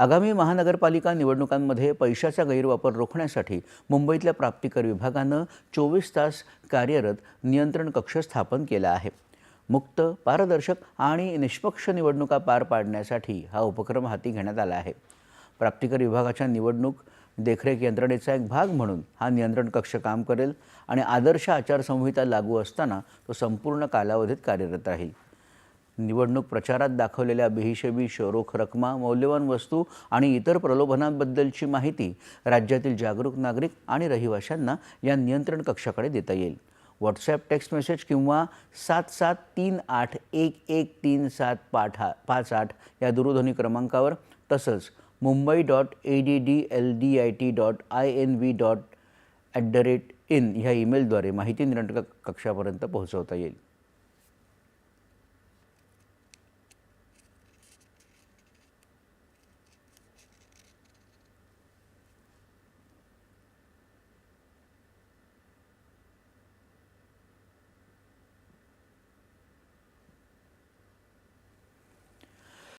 आगामी महानगरपालिका निवडणुकांमध्ये पैशाचा गैरवापर रोखण्यासाठी मुंबईतल्या प्राप्तिकर विभागानं चोवीस तास कार्यरत नियंत्रण कक्ष स्थापन केला आहे. मुक्त पारदर्शक आणि निष्पक्ष निवडणुका पार पाडण्यासाठी हा उपक्रम हाती घेण्यात आला आहे. प्राप्तिकर विभागाच्या निवडणूक देखरेख यंत्रणेचा एक भाग म्हणून हा नियंत्रण कक्ष काम करेल आणि आदर्श आचारसंहिता लागू असताना तो संपूर्ण कालावधीत कार्यरत राहील. निवडणूक प्रचारात दाखवलेल्या बेहिशेबी रोख रकमा मौल्यवान वस्तू आणि इतर प्रलोभनांबद्दलची माहिती राज्यातील जागरूक नागरिक आणि रहिवाशांना या नियंत्रण कक्षाकडे देता येईल. व्हॉट्सॲप टेक्स्ट मेसेज किंवा सात सात तीन आठ एक एक तीन सात पाठ हा पाच आठ या दूरध्वनी क्रमांकावर तसंच Mumbai dot A D D L D I T dot I N V dot at the rate in ह्या ईमेलद्वारे माहिती नियंत्रण कक्षापर्यंत पोहोचवता येईल.